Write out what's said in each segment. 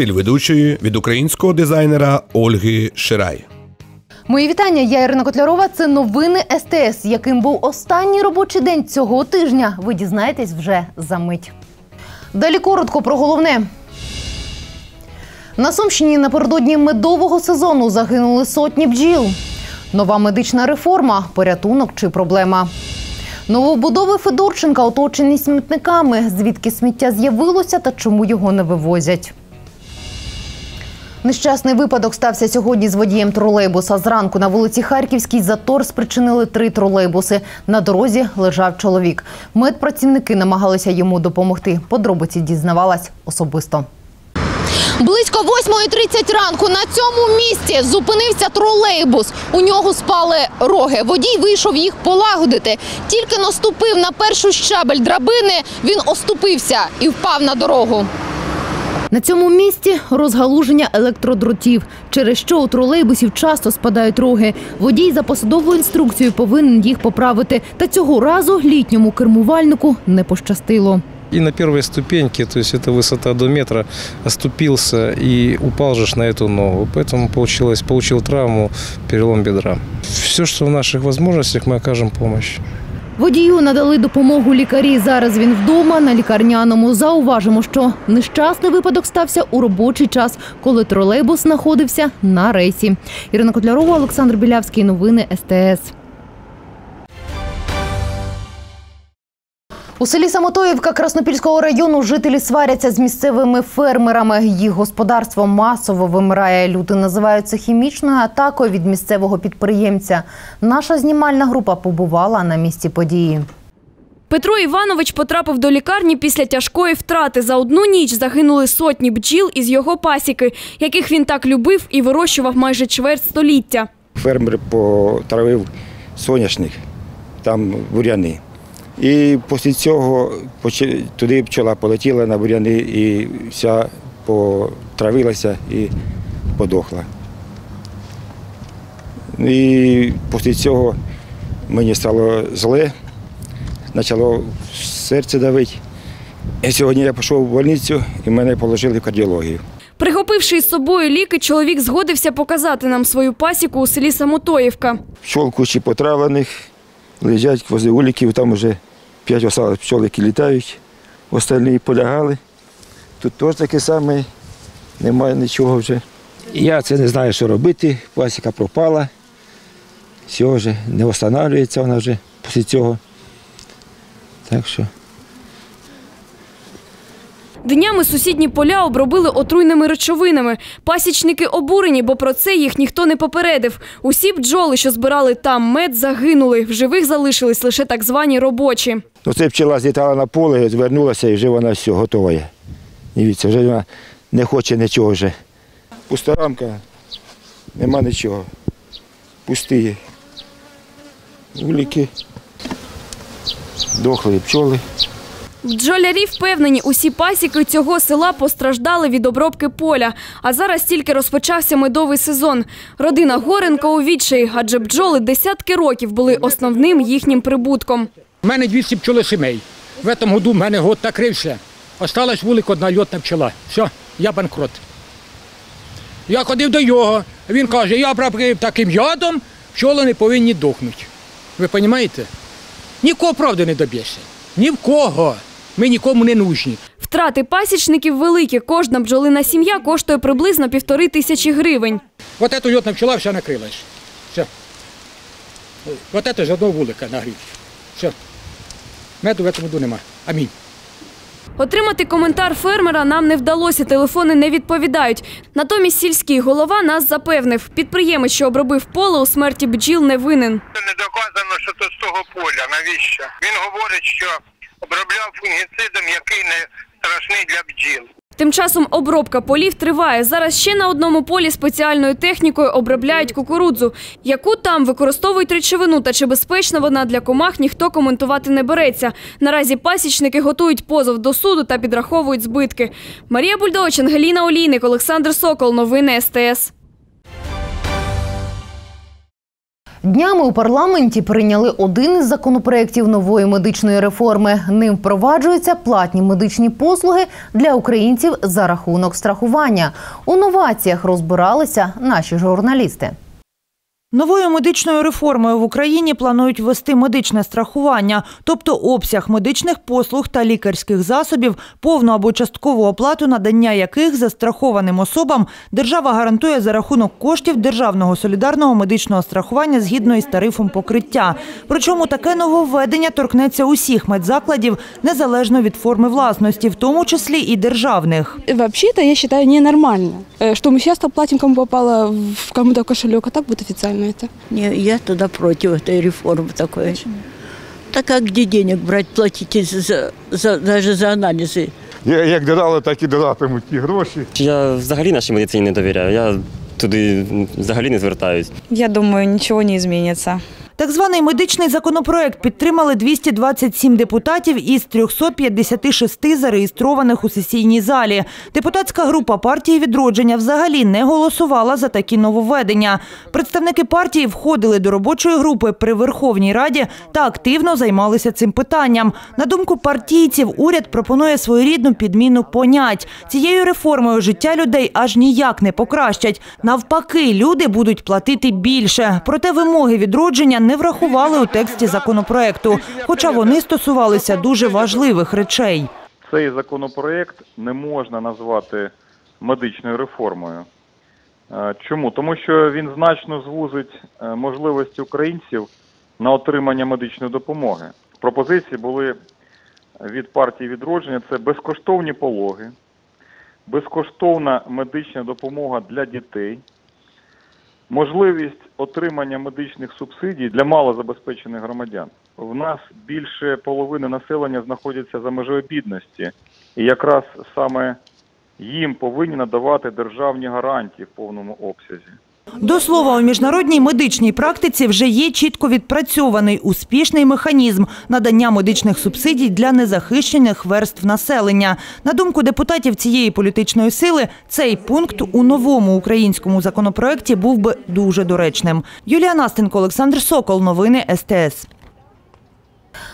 стиль ведучої від українського дизайнера Ольги Ширай. Мої вітання. Я Ірина Котлярова. Це новини СТС. Яким був останній робочий день цього тижня? Ви дізнаєтесь вже за мить. Далі коротко про головне. На Сумщині напередодні медового сезону загинули сотні бджіл. Нова медична реформа порятунок чи проблема. Новобудови Федорченка оточені смітниками. Звідки сміття з'явилося та чому його не вивозять. Нещасний випадок стався сьогодні з водієм тролейбуса. Зранку на вулиці Харківській затор спричинили три тролейбуси. На дорозі лежав чоловік. Медпрацівники намагалися йому допомогти. Подробиці дізнавалась особисто. Близько 8.30 ранку на цьому місці зупинився тролейбус. У нього спали роги. Водій вийшов їх полагодити. Тільки наступив на першу щабель драбини, він оступився і впав на дорогу. На цьому місці розгалуження електродротів, через що у тролейбусів часто спадають роги. Водій за посадовою інструкцією повинен їх поправити. Та цього разу літньому кермувальнику не пощастило. И на первой ступеньке, то есть это высота до метра, оступился и упал же ж на эту ногу. Поэтому получилось, получил травму, перелом бедра. Все, что в наших возможностях, мы окажем помощь. Водію надали допомогу лікарі. Зараз він вдома на лікарняному. Зауважимо, що нещасний випадок стався у робочий час, коли тролейбус знаходився на рейсі. Ірина Котлярова, Олександр Білявський. Новини СТС. У селі Самотоївка Краснопільського району жителі сваряться з місцевими фермерами. Їх господарство масово вимирає. Люди називають це хімічною атакою від місцевого підприємця. Наша знімальна група побувала на місці події. Петро Іванович потрапив до лікарні після тяжкої втрати. За одну ніч загинули сотні бджіл із його пасіки, яких він так любив і вирощував майже чверть століття. Фермер потравив соняшник, там буряни. І після цього туди пчола полетіла на буряни і вся потравилася і подохла. І після цього мені стало зле, почало серце давити. І сьогодні я пішов в больницю і мене положили в кардіологію. Прихопивши із собою ліки, чоловік згодився показати нам свою пасіку у селі Самотоївка. пчол кучі потравлених, лежать возле уліків, там вже п'ять осталось пчол, які літають, остальні полягали. Тут теж таке саме, немає нічого вже. Я це не знаю, що робити, пасіка пропала, все вже не встановлюється вона вже після цього. Так що. Днями сусідні поля обробили отруйними речовинами. Пасічники обурені, бо про це їх ніхто не попередив. Усі бджоли, що збирали там мед, загинули. В живих залишились лише так звані робочі. Ну, це пчела злітала на поле, звернулася і вже вона все готова. Дивіться, вже вона не хоче нічого вже. Пуста рамка, нема нічого. Пусті уліки, дохлі пчоли. Бджолярі впевнені, усі пасіки цього села постраждали від обробки поля. А зараз тільки розпочався медовий сезон. Родина Горенка у відчаї, адже бджоли десятки років були основним їхнім прибутком. У мене 200 пчолосімей. В цьому году в мене год накрився. Осталась вулик одна льотна пчола. Все, я банкрот. Я ходив до його, він каже, я прокрив таким ядом, пчоли не повинні дохнути. Ви розумієте? Нікого правди не доб'єшся. Ні в кого. Ми нікому не нужні. Втрати пасічників великі. Кожна бджолина сім'я коштує приблизно півтори тисячі гривень. Вот эта льотна пчола вся накрилась. Все. Вот это з одного вулика нагрів. Все. Меду в цьому году нема. Амінь. Отримати коментар фермера нам не вдалося, телефони не відповідають. Натомість сільський голова нас запевнив, підприємець, що обробив поле у смерті бджіл, не винен. Це не доказано, що то з того поля. Навіщо? Він говорить, що обробляв фунгіцидом, який не страшний для бджіл. Тим часом обробка полів триває. Зараз ще на одному полі спеціальною технікою обробляють кукурудзу. Яку там використовують речовину та чи безпечна вона для комах, ніхто коментувати не береться. Наразі пасічники готують позов до суду та підраховують збитки. Марія Бульдоч, Ангеліна Олійник, Олександр Сокол. Новини СТС. Днями у парламенті прийняли один із законопроєктів нової медичної реформи. Ним впроваджуються платні медичні послуги для українців за рахунок страхування. У новаціях розбиралися наші журналісти. Новою медичною реформою в Україні планують ввести медичне страхування, тобто обсяг медичних послуг та лікарських засобів, повну або часткову оплату надання яких застрахованим особам держава гарантує за рахунок коштів державного солідарного медичного страхування згідно із тарифом покриття. Причому таке нововведення торкнеться усіх медзакладів незалежно від форми власності, в тому числі і державних. Вообще-то я считаю ненормально, э, что мы часто платим, кому попало в кому-то кошелек, а так будет официально это. Не, я туда против этой реформы такой. Почему? Так как где денег брать, платите за, за, даже за анализы? Я- Як додали, так і додатимуть ті гроші. Я взагалі нашій медицині не довіряю. Я туди взагалі не звертаюсь. Я думаю, ничего не изменится. Так званий медичний законопроект підтримали 227 депутатів із 356 зареєстрованих у сесійній залі. Депутатська група партії «Відродження» взагалі не голосувала за такі нововведення. Представники партії входили до робочої групи при Верховній Раді та активно займалися цим питанням. На думку партійців, уряд пропонує своєрідну підміну понять. Цією реформою життя людей аж ніяк не покращать. Навпаки, люди будуть платити більше. Проте вимоги відродження не врахували у тексті законопроекту, хоча вони стосувалися дуже важливих речей. Цей законопроект не можна назвати медичною реформою. Е, Чому? Тому що він значно звузить е, можливості українців на отримання медичної допомоги. Пропозиції були від партії відродження: це безкоштовні пологи, безкоштовна медична допомога для дітей, можливість отримання медичних субсидій для малозабезпечених громадян. В нас більше половини населення знаходяться за межою бідності, і якраз саме їм повинні надавати державні гарантії в повному обсязі. До слова, у міжнародній медичній практиці вже є чітко відпрацьований успішний механізм надання медичних субсидій для незахищених верств населення. На думку депутатів цієї політичної сили, цей пункт у новому українському законопроекті був би дуже доречним. Юлія Настенко, Олександр Сокол. Новини СТС.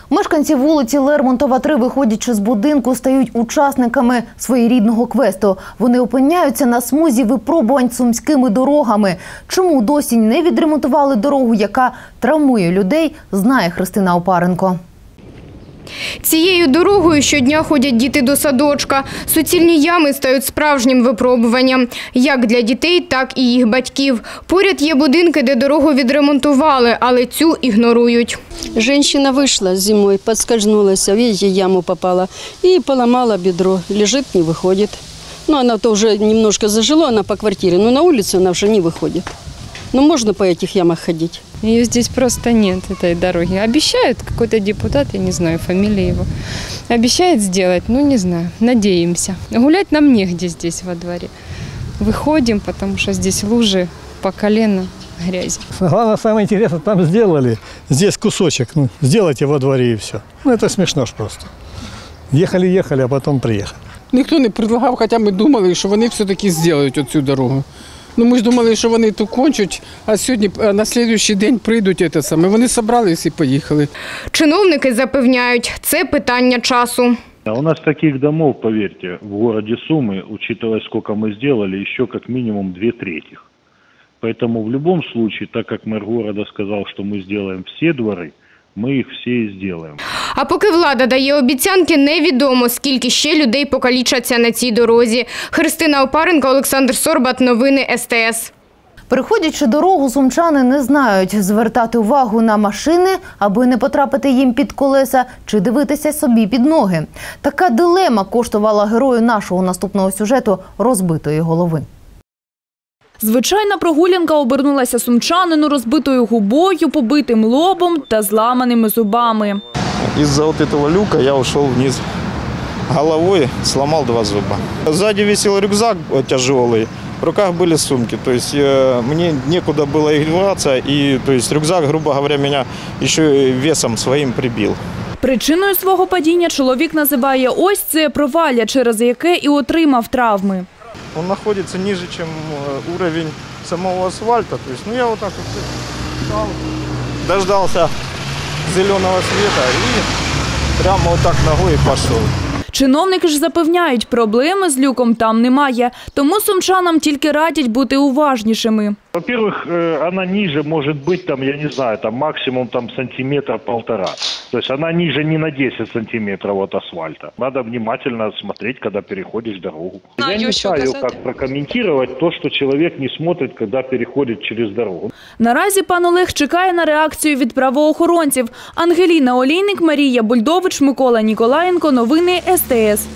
Мешканці вулиці Лермонтова 3, виходячи з будинку, стають учасниками своєрідного квесту. Вони опиняються на смузі випробувань сумськими дорогами. Чому досі не відремонтували дорогу, яка травмує людей, знає Христина Опаренко. Цією дорогою щодня ходять діти до садочка. Суцільні ями стають справжнім випробуванням як для дітей, так і їх батьків. Поряд є будинки, де дорогу відремонтували, але цю ігнорують. Женщина вышла зимой, подскользнулась, видите, яму попала и поломала бедро. Лежит, не выходит. Ну, она-то уже немножко зажила, она по квартире, но на улицу она уже не выходит. Но можно по этих ямах ходить. Ее здесь просто нет, этой дороги. Обещают, какой-то депутат, я не знаю фамилии его, обещает сделать, ну не знаю, надеемся. Гулять нам негде здесь во дворе. Выходим, потому что здесь лужи по колено грязи. Главное, самое интересное, там сделали, здесь кусочек, ну, сделайте во дворе и все. Ну, это смешно ж просто. Ехали-ехали, а потом приехали. Ніхто не предлагав, хоча ми думали, що вони все-таки зроблять оцю дорогу. Ну ми ж думали, що вони тут кончать, а сьогодні а на наступний день прийдуть це саме. Вони зібрались і поїхали. Чиновники запевняють, це питання часу. А У нас таких домов, поверьте, в городе Сумы, учитывая, сколько мы сделали, еще как минимум две трети. Поэтому в любом случае, так как мэр города сказал, что мы сделаем все дворы, мы их все и сделаем. А поки влада дає обіцянки, невідомо, скільки ще людей покалічаться на цій дорозі. Христина Опаренко, Олександр Сорбат. Новини СТС. Переходячи дорогу, сумчани не знають звертати увагу на машини, аби не потрапити їм під колеса, чи дивитися собі під ноги. Така дилема коштувала герою нашого наступного сюжету розбитої голови. Звичайна прогулянка обернулася сумчанину розбитою губою, побитим лобом та зламаними зубами. Из-за вот этого люка я ушел вниз головой, сломал два зуба. Сзади висел рюкзак тяжелый, в руках были сумки, то есть э, мне некуда было их деваться, и то есть рюкзак, грубо говоря, меня еще и весом своим прибил. Причиною свого падіння чоловік називає ось це провалля, через яке і отримав травми. Он находится ниже, чем э, уровень самого асфальта, то есть ну я вот так вот дождался зеленого света и прямо вот так ногой и пошел. Чиновники ж запевняють, проблеми з люком там немає, тому сумчанам тільки радять бути уважнішими. Во-первых, э, она ниже может быть, там, я не знаю, там максимум там сантиметр-полтора. То есть она ниже не на 10 сантиметров от асфальта. Надо внимательно смотреть, когда переходишь дорогу. я не знаю, как прокомментировать то, что человек не смотрит, когда переходит через дорогу. Наразі пан Олег чекає на реакцію від правоохоронців. Ангеліна Олійник, Марія Бульдович, Микола Ніколаєнко. Новини СТС.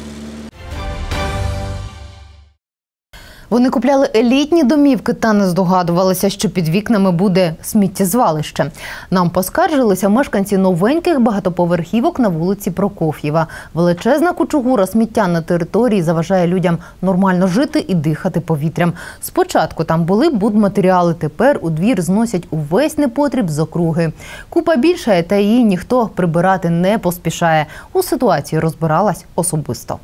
Вони купляли елітні домівки та не здогадувалися, що під вікнами буде сміттєзвалище. Нам поскаржилися мешканці новеньких багатоповерхівок на вулиці Прокоф'єва. Величезна кучугура сміття на території заважає людям нормально жити і дихати повітрям. Спочатку там були будматеріали, тепер у двір зносять увесь непотріб з округи. Купа більша, та її ніхто прибирати не поспішає. У ситуації розбиралась особисто.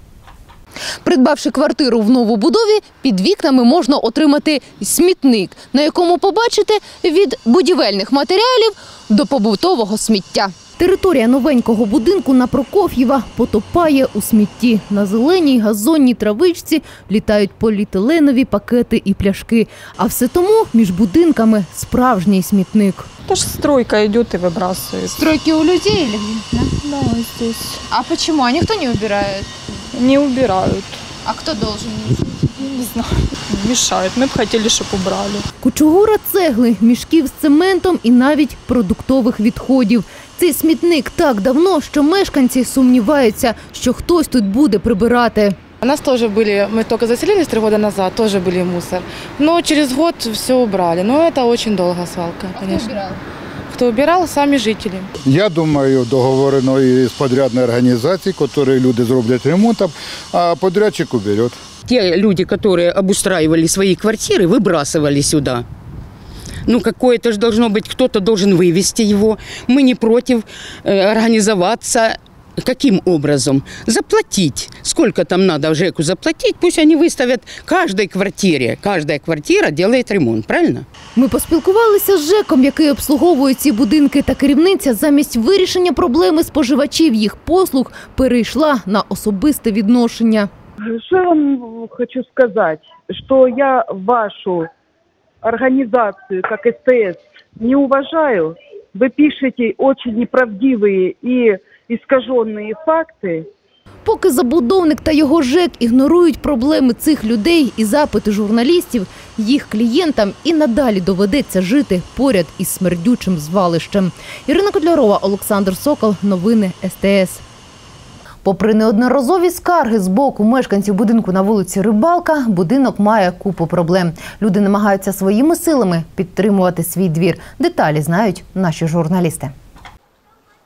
Придбавши квартиру в новобудові, під вікнами можна отримати смітник, на якому побачите від будівельних матеріалів до побутового сміття. Територія новенького будинку на Прокоф'єва потопає у смітті. На зеленій газонній травичці літають поліетиленові пакети і пляшки. А все тому між будинками справжній смітник. Это ж стройка идет и выбрасывает. Стройки у людей или где? Да, здесь. А почему? А никто не убирает? Не убирают. А кто должен? Не знаю. Мешают. Мы бы хотели, чтобы убрали. Кучугура цегли, мішків з цементом і навіть продуктових відходів. Цей смітник так давно, що мешканці сумніваються, що хтось тут буде прибирати. У нас тоже были, мы только заселились три года назад, тоже были мусор. Но через год все убрали. Но это очень долго свалка, конечно. убирал? Кто убирал? Сами жители. Я думаю, договорено із подрядною організацією, які люди зроблять ремонт, а подрядчик уберет. Те люди, которые обустраивали свои квартиры, выбрасывали сюда. Ну, какое-то же должно быть, кто-то должен вывести его. Мы не против э, организоваться. Каким образом? Заплатить. Сколько там надо ЖЭКу заплатить, пусть они выставят каждой квартире. Каждая квартира делает ремонт, правильно? Ми поспілкувалися з ЖЕКом, який обслуговує ці будинки, та керівниця замість вирішення проблеми споживачів їх послуг перейшла на особисте відношення. Что я вам хочу сказать, что я вашу организацию, как СТС, не уважаю. Вы пишете очень неправдивые и искаженные факты. Поки забудовник та його ЖЕК ігнорують проблеми цих людей і запити журналістів, їх клієнтам і надалі доведеться жити поряд із смердючим звалищем. Ірина Котлярова, Олександр Сокол. Новини СТС. Попри неодноразові скарги з боку мешканців будинку на вулиці Рибалка, будинок має купу проблем. Люди намагаються своїми силами підтримувати свій двір. Деталі знають наші журналісти.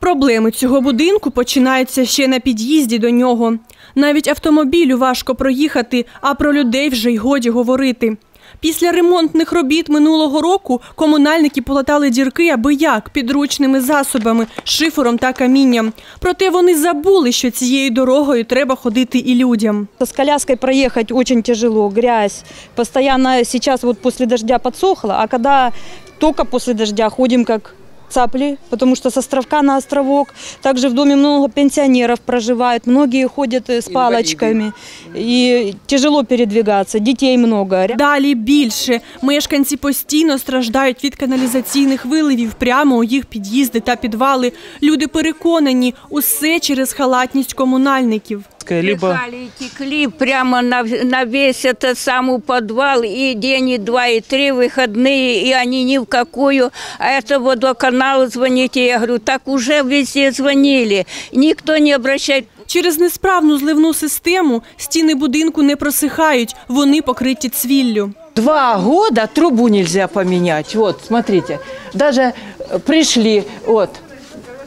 Проблеми цього будинку починаються ще на під'їзді до нього. Навіть автомобілю важко проїхати, а про людей вже й годі говорити. Після ремонтних робіт минулого року комунальники полатали дірки аби як підручними засобами, шифером та камінням. Проте вони забули, що цією дорогою треба ходити і людям. С коляской проехать очень тяжело, грязь. Постоянно сейчас вот после дождя подсохло, а когда только после дождя ходим как цапли, потому что с островка на островок. Также в доме много пенсионеров проживает, многие ходят э, с палочками. И тяжело передвигаться, детей много. Далі більше. Мешканці постійно страждають від каналізаційних виливів прямо у їх під'їзди та підвали. Люди переконані, усе через халатність комунальників. Либо... Бежали и текли прямо на, на весь этот самый подвал, и день, и два, и три выходные, и они ни в какую. А это водоканал звоните, я говорю, так уже везде звонили, никто не обращает Через несправну зливну систему стіни будинку не просихають, вони покриті цвіллю. Два года трубу нельзя поменять. Вот, смотрите, даже э, пришли, вот,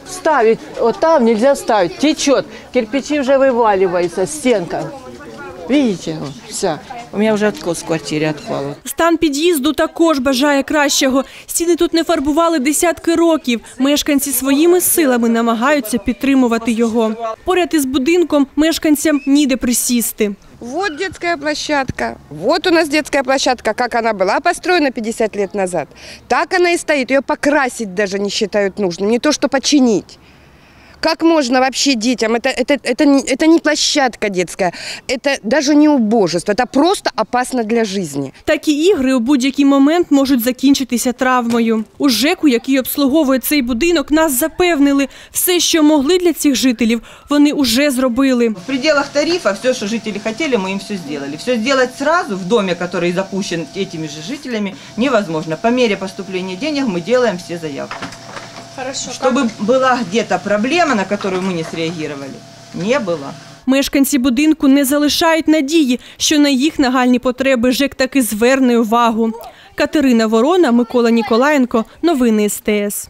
ставить, вот там нельзя ставить, течет, кирпичи уже вываливаются, стенка. Видите, все. У меня уже откос в квартире отпал. Стан під'їзду також бажає кращого. Стіни тут не фарбували десятки років. Мешканці своїми силами намагаються підтримувати його. Поряд із будинком мешканцям ніде присісти. Вот детская площадка. Вот у нас детская площадка, как она была построена 50 лет назад. Так она и стоит. Ее покрасить даже не считают нужным, не то что починить. Как можно вообще детям? Это, это, это, не, это не площадка детская, это даже не убожество, это просто опасно для жизни. Такі ігри у будь-який момент можуть закінчитися травмою. У ЖЕКу, який обслуговує цей будинок, нас запевнили, все, що могли для цих жителів, вони уже зробили. В пределах тарифа все, что жители хотели, мы им все сделали. Все сделать сразу в доме, который запущен этими же жителями, невозможно. По мере поступления денег мы делаем все заявки. Хорошо. Чтобы была где-то проблема, на которую мы не среагировали, не было. Мешканці будинку не залишають надії, що на їх нагальні потреби ЖЕК таки зверне увагу. Катерина Ворона, Микола Ніколаєнко. Новини СТС.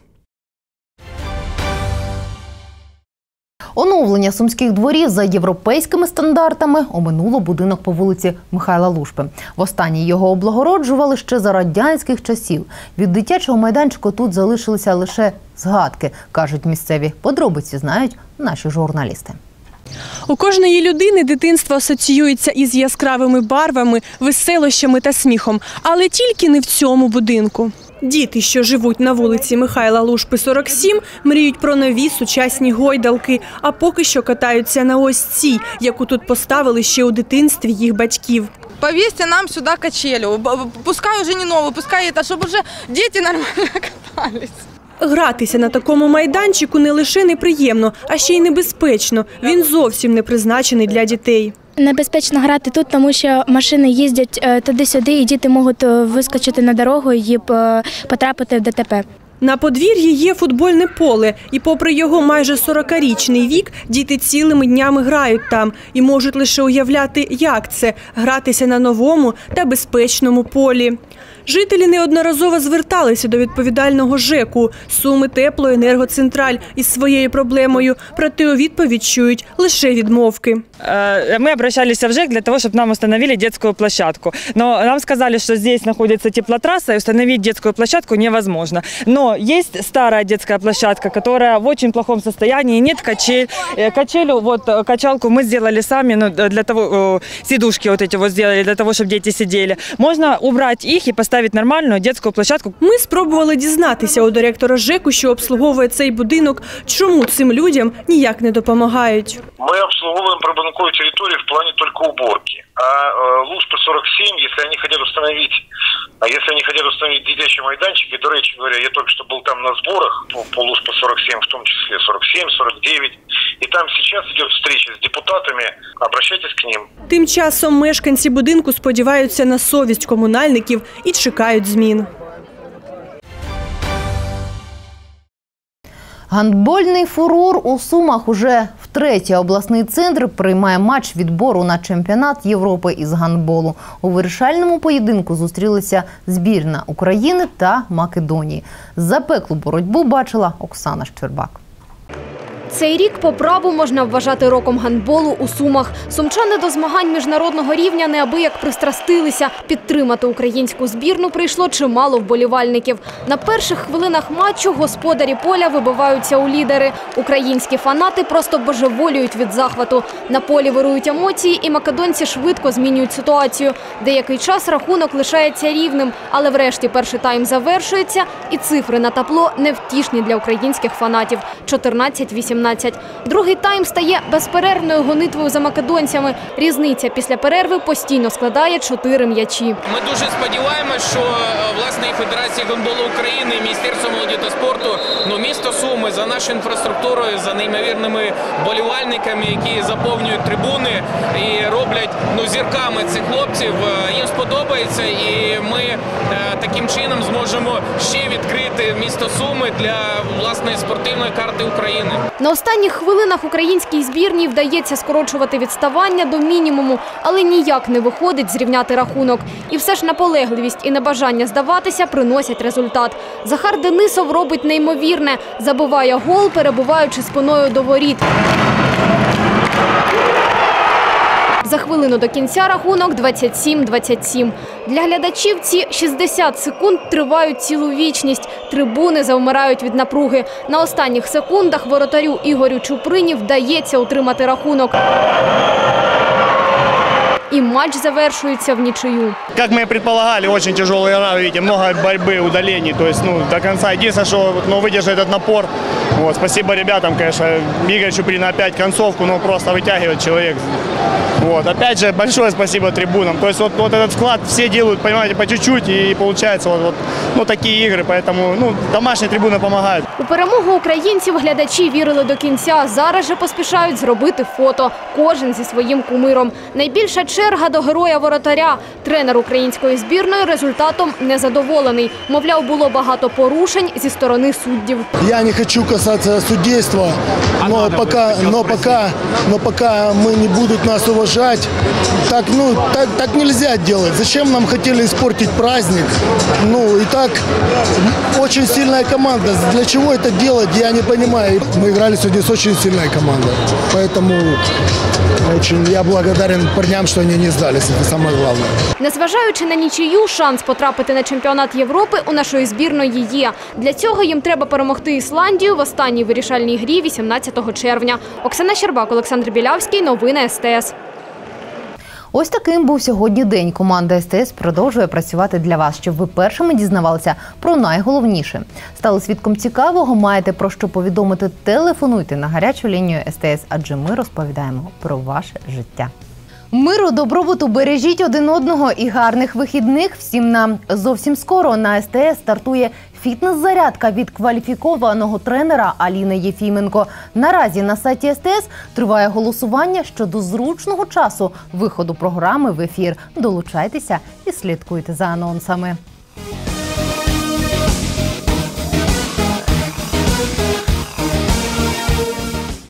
Оновлення сумських дворів за європейськими стандартами оминуло будинок по вулиці Михайла Лушпи. Востаннє його облагороджували ще за радянських часів. Від дитячого майданчику тут залишилися лише згадки, кажуть місцеві. Подробиці знають наші журналісти. У кожної людини дитинство асоціюється із яскравими барвами, веселощами та сміхом, але тільки не в цьому будинку. Діти, що живуть на вулиці Михайла Лушпи, 47, мріють про нові сучасні гойдалки, а поки що катаються на ось цій, яку тут поставили ще у дитинстві їх батьків. Повесьте нам сюда качелю. Пускай уже не новую, пускай это, чтобы уже дети нормально катались. Гратися на такому майданчику не лише неприємно, а ще й небезпечно. Він зовсім не призначений для дітей. Небезпечно грати тут, тому що машини їздять е, туди-сюди, і діти можуть е, вискочити на дорогу і е, потрапити в ДТП. На подвір'ї є футбольне поле, і попри його майже 40-річний вік, діти цілими днями грають там і можуть лише уявляти, як це гратися на новому та безпечному полі. Жителі неодноразово зверталися до відповідального ЖЕКу Суми Теплоенергоцентраль із своєю проблемою, проте у відповідь чують лише відмовки. Э, Мы обращались в ЖЭК для того, чтобы нам установили детскую площадку. Но нам сказали, что здесь находится теплотрасса, и установить детскую площадку невозможно. Но есть старая детская площадка, которая в очень плохом состоянии, нет качель. Э, Качелю, вот э, качалку мы сделали сами, ну, для того, э, сидушки вот эти вот сделали, для того, чтобы дети сидели. Можно убрать их и поставить нормальную детскую площадку. Ми спробували дізнатися у директора ЖЕКу, що обслуговує цей будинок, чому цим людям ніяк не допомагають. Мы обслуговываем прибанковую территорию в плане только уборки. А э, Лужпы 47, если они хотят установить, а если они хотят установить дитячий майданчик, и, до речи говоря, я только что был там на сборах по, по Лужпы 47, в том числе 47, 49, и там сейчас идет встреча с депутатами, обращайтесь к ним. Тим часом мешканці будинку сподіваються на совість комунальників і чекають змін. Гандбольний фурор у Сумах уже втретє обласний центр приймає матч відбору на чемпіонат Європи із гандболу. У вирішальному поєдинку зустрілися збірна України та Македонії. Запеклу боротьбу бачила Оксана Щербак. Цей рік по праву можна вважати роком гандболу у Сумах. Сумчани до змагань міжнародного рівня неабияк пристрастилися. Підтримати українську збірну прийшло чимало вболівальників. На перших хвилинах матчу господарі поля вибиваються у лідери. Українські фанати просто божеволюють від захвату. На полі вирують емоції, і македонці швидко змінюють ситуацію. Деякий час рахунок лишається рівним, але врешті перший тайм завершується, і цифри на табло невтішні для українських фанатів 14-18. Другий тайм стає безперервною гонитвою за македонцями. Різниця після перерви постійно складає чотири м'ячі. Ми дуже сподіваємось, що е, власне і Федерація гандболу України, і Міністерство молоді та спорту, ну місто Суми за нашою інфраструктурою, за неймовірними болівальниками, які заповнюють трибуни і роблять ну зірками цих хлопців. е, Їм сподобається, і ми е, таким чином зможемо ще відкрити місто Суми для власної спортивної карти України. На останніх хвилинах українській збірній вдається скорочувати відставання до мінімуму, але ніяк не виходить зрівняти рахунок. І все ж наполегливість і небажання здаватися приносять результат. Захар Денисов робить неймовірне, забиває гол, перебуваючи спиною до воріт. За хвилину до кінця рахунок 27-27. Для глядачів ці 60 секунд тривають цілу вічність. Трибуни завмирають від напруги. На останніх секундах воротарю Ігорю Чуприні вдається утримати рахунок. І матч завершується в нічию. Как мы и предполагали, очень тяжелая игра, видите, много борьбы, удалений, то есть, ну, до конца. Единственное, что, ну, выдержать этот напор, вот, спасибо ребятам, конечно, Игорь Чуприн опять концовку, ну, просто вытягивает человек. Вот, опять же, большое спасибо трибунам, то есть, вот, вот этот вклад все делают, понимаете, по чуть-чуть, и получается, вот, вот, ну, такие игры, поэтому, ну, домашние трибуны помогают. У перемогу українців глядачі вірили до кінця. Зараз же поспішають зробити фото. Кожен зі своїм кумиром. Найбільша черга до героя воротаря. Тренер української збірної результатом незадоволений. Мовляв, було багато порушень зі сторони суддів. Я не хочу касаться судейства, но пока, но пока, но пока мы не будут нас уважать, так, ну, так, так нельзя делать. Зачем нам хотели испортить праздник? Ну, и так очень сильная команда. Для чего это делать, я не понимаю. Мы играли сегодня с очень сильной командой, поэтому очень я благодарен парням, что они не сдались. Это самое главное. Незважаючи на нічию, шанс потрапити на чемпіонат Європи у нашої збірної є. Для цього їм треба перемогти Ісландію в останній вирішальній грі 18 червня. Оксана Щербак, Олександр Білявський. Новини СТС. Ось таким був сьогодні день. Команда СТС продовжує працювати для вас, щоб ви першими дізнавалися про найголовніше. Стали свідком цікавого, маєте про що повідомити. Телефонуйте на гарячу лінію СТС, адже ми розповідаємо про ваше життя. Миру, добробуту, бережіть один одного і гарних вихідних всім нам. Зовсім скоро на СТС стартує фітнес-зарядка від кваліфікованого тренера Аліни Єфіменко. Наразі на сайті СТС триває голосування щодо зручного часу виходу програми в ефір. Долучайтеся і слідкуйте за анонсами.